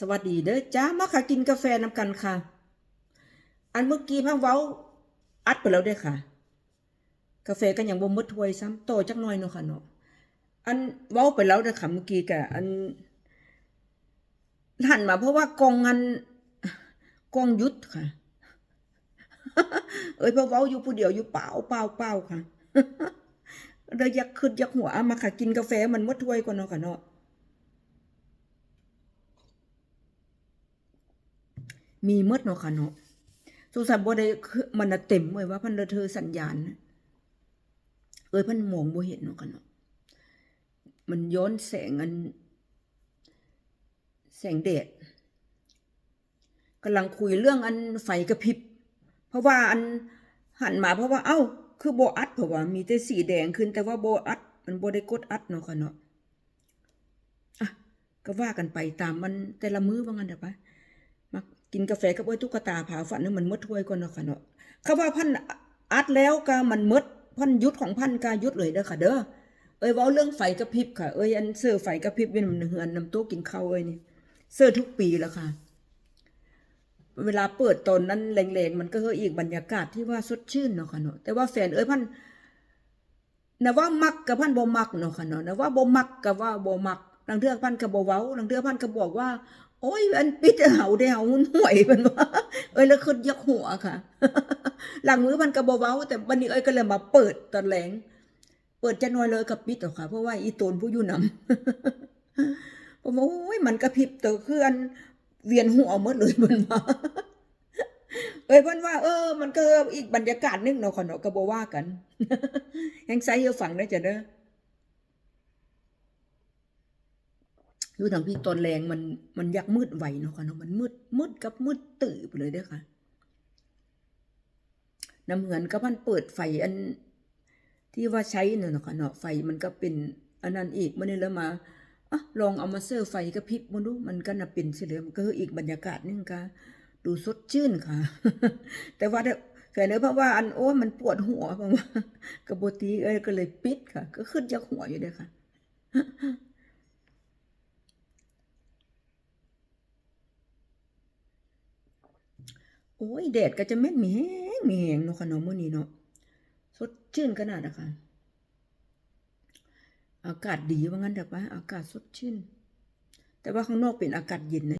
สวัสดีเด้อจ้ามาค่ะกินกาแฟนำกันค่ะ อันเมื่อกี้พังเว้า อัดไปแล้วด้อค่ะ กาแฟก็ยังบ่หมดถ้วยซ้ำโตจักหน่อยเนาะค่ะเนาะอันเว้าไปแล้วเด้อค่ะเมื่อกี้กะอันหันมาเพราะว่ากองอันกองยุดค่ะ เอ้ยพราะเว้าอยู่ผู้เดียวอยู่เปล่าเปล่าเปล่าค่ะเลยอยากขึ้นอยากหัวเอามาค่ะ กินกาแฟมันมดถ้วยก่อนเนาะค่ะเนาะ มีหมดเนาะค่ะเนาะสงสัยบ่ได้คือมันน่ะเต็มเลยว่าพันเธอสัญญาณเอ้ยพันมองบ่เห็นเนาะค่ะเนาะมันย้อนแสงอัน แสงแดดกำลังคุยเรื่องอันไฟกระพริบ เพราะว่าอันหันมาเพราะว่า เอ้า คือโบอัดเพราะว่า มีแต่สีแดงขึ้น แต่ว่าโบอัด มันโบได้กดอัดเนาะค่ะเนาะอะก็ว่ากันไปตามมันแต่ละมื้อว่างั้นเถอะปะ กินกาแฟกับไอ้ตุ๊กตาผาฝันนึงมันมดถ้วยก่อนเนาะค่ะเนาะเขาว่าพันอัดแล้วก็มันมดพันยุดของพันกายุดเลยเด้อค่ะเด้อเอ้ยเว้าเรื่องไฟกระพริบค่ะเอ้ยอันเสื้อไฟกระพริบเป็นมันเหือนนำโต๊ะกินข้าวเอ้ยนี่เสื้อทุกปีแล้วค่ะ เวลาเปิดตอนนั้นแรงๆมันก็เฮออีกบรรยากาศที่ว่าสดชื่นเนาะค่ะเนาะแต่ว่าแฟนเอ้ยพันนะว่ามักกับพันบ่มักเนาะค่ะเนาะนะว่าบ่มักกับว่าบ่มักลังเทือพันกับบ่เว้าลังเทือพันก็บอกว่า โอ้ยอันปิดเหาได้เหาหุ่นห่วยเป็นว่าเอ้ยแล้วขึ้นยักหัวค่ะ หลังมือมันก็บ่เว้าแต่บัดนี้เอ้ยก็เลยมาเปิดตอนแรงเปิดจะน้อยเลยกับปิดเอค่ะ เพราะว่าอีโตนผู้อยู่นำผมว่าโอ้ยมันกระพริบแต่คืออันเวียนหัวหมดเลยมันมาเอ้ยเพิ่นว่าเออ มันก็อีกบรรยากาศนึงเนาะค่ะเนาะก็บว่ากันยังใส่อยู่ฝั่งได้อจ้ะเด้อ อยู่ทางพี่ตอนแรงมันมันยักมืดไหวเนาะค่ะเนาะมันมืดมืดกับมืดตื่นไปเลยเด้อค่ะน้ำเหมือนกับมันเปิดไฟอันที่ว่าใช้เนาะค่ะเนาะไฟมันก็เป็นอันนั้นอีกมันนี่แล้วมาอะลองเอามาเสื้อไฟกระพริบมาดูมันก็น่ะเป็นเฉลือมันก็คืออีกบรรยากาศนึงค่ะดูสดชื่นค่ะ แต่ว่าแฟนเอ้ยเพราะว่าอันโอ้มันปวดหัวเพราะว่ากระโบตีเอ้ยก็เลยปิดค่ะ ก็ขึ้นจากหัวอยู่เด้อค่ะ โอ้ยแดดก็จะแม่นมีแห้งมีแห้งเนาะค่ะเนาะมื้อนี้เนาะสดชื่นขนาดอะค่ะอากาศดีว่างั้นเถอะปะอากาศสดชื่น แต่ว่าข้างนอกเป็นอากาศเย็นนะ